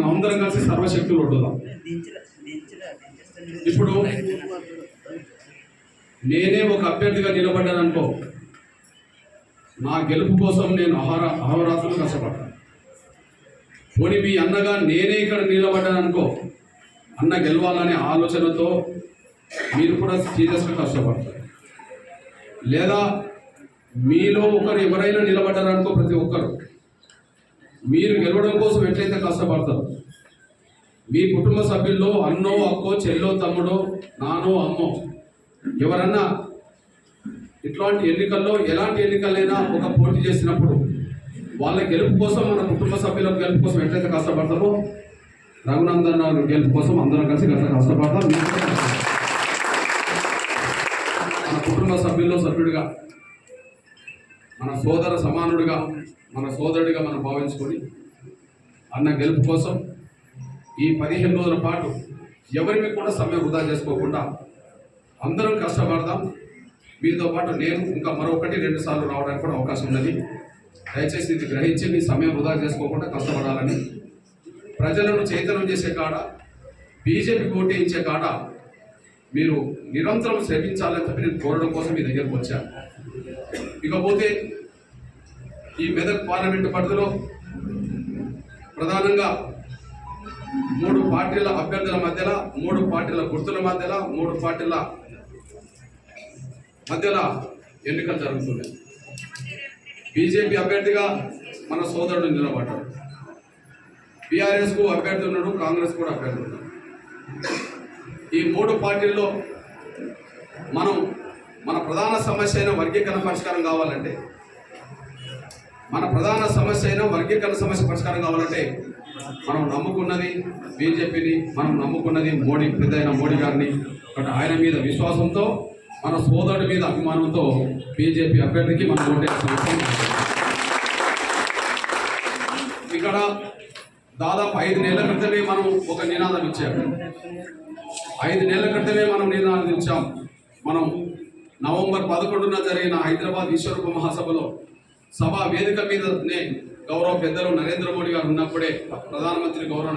మనం అందరం కలిసి సర్వశక్తులు ఉంటున్నాం. ఇప్పుడు నేనే ఒక అభ్యర్థిగా నిలబడ్డాను అనుకో నా గెలుపు కోసం నేను అహర అహోరాత్రులు కష్టపడ్డాను. పోనీ మీ అన్నగా నేనే ఇక్కడ నిలబడ్డాను అనుకో అన్న గెలవాలనే ఆలోచనతో మీరు కూడా సీరియస్గా కష్టపడతారు. లేదా మీలో ఒకరు ఎవరైనా నిలబడ్డారనుకో ప్రతి ఒక్కరు మీరు గెలవడం కోసం ఎట్లయితే కష్టపడతారు? మీ కుటుంబ సభ్యుల్లో అన్నో అక్కో చెల్లో తమ్ముడో నానో అమ్మో ఎవరన్నా ఇట్లాంటి ఎన్నికల్లో ఎలాంటి ఎన్నికలైనా ఒక పోటీ చేసినప్పుడు వాళ్ళ గెలుపు కోసం మన కుటుంబ సభ్యుల గెలుపు కోసం ఎట్లయితే కష్టపడతామో రఘునందన్ గారు గెలుపు కోసం అందరం కలిసి గట్ల కష్టపడతాం. మన కుటుంబ సభ్యుల్లో సభ్యుడిగా మన సోదర సమానుడిగా మన సోదరుడిగా మనం భావించుకొని అన్న గెలుపు కోసం ఈ పదిహేను రోజుల పాటు ఎవరికి కూడా సమయం వృధా చేసుకోకుండా అందరం కష్టపడదాం. మీతో పాటు నేను ఇంకా మరొకటి రెండు సార్లు రావడానికి కూడా అవకాశం ఉన్నది. దయచేసి ఇది గ్రహించి మీ సమయం వృధా చేసుకోకుండా కష్టపడాలని. ప్రజలను చైతన్యం చేసే కాడ బీజేపీ పోటీ ఇచ్చే కాడ మీరు నిరంతరం శ్రమించాలని చెప్పి నేను కోరడం కోసం మీ దగ్గరకు వచ్చాను. ఇకపోతే ఈ మెదక్ పార్లమెంట్ పరిధిలో ప్రధానంగా మూడు పార్టీల అభ్యర్థుల మధ్యలో మూడు పార్టీల గుర్తుల మధ్యలో మూడు పార్టీల మధ్యలో ఎన్నికలు జరుగుతున్నాయి. బీజేపీ అభ్యర్థిగా మన సోదరుడు నిలబడ్డాడు. బీఆర్ఎస్కు అభ్యర్థి ఉన్నాడు కాంగ్రెస్ కూడా అభ్యర్థి ఉన్నాడు. ఈ మూడు పార్టీల్లో మనం మన ప్రధాన సమస్య అయిన వర్గీకరణ పరిష్కారం కావాలంటే మన ప్రధాన సమస్య అయిన వర్గీకరణ సమస్య పరిష్కారం కావాలంటే మనం నమ్ముకున్నది బీజేపీని మనం నమ్ముకున్నది మోడీ పెద్దయిన మోడీ గారిని అంటే ఆయన మీద విశ్వాసంతో మన సోదరుడి మీద అభిమానంతో బీజేపీ అభ్యర్థికి మనం ఓటేయాల్సిన ఇక్కడ దాదాపు ఐదు నెలల క్రితమే మనం ఒక నినాదం ఇచ్చాము. ఐదు నెలల క్రితమే మనం నినాదం ఇచ్చాం. మనం నవంబర్ పదకొండున జరిగిన హైదరాబాద్ విశ్వరూప మహాసభలో సభా వేదిక మీదనే గౌరవ పెద్దలు నరేంద్ర మోడీ గారు ఉన్నప్పుడే ప్రధానమంత్రి గౌరవ